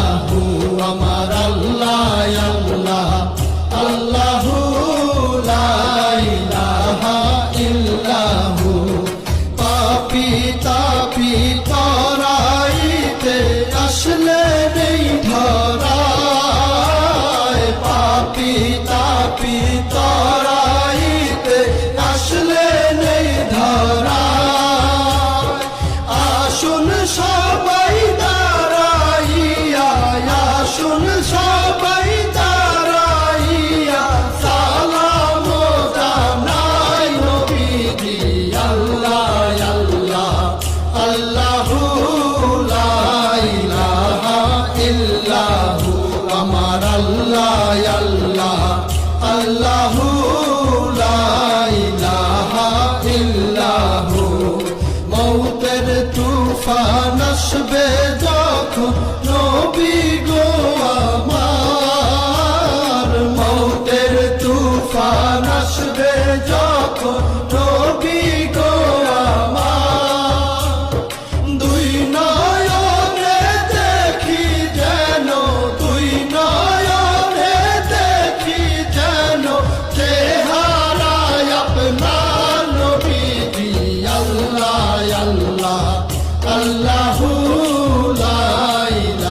Allah sonu son ঝড়ের তুফান আসবে যখন নবী গোয়া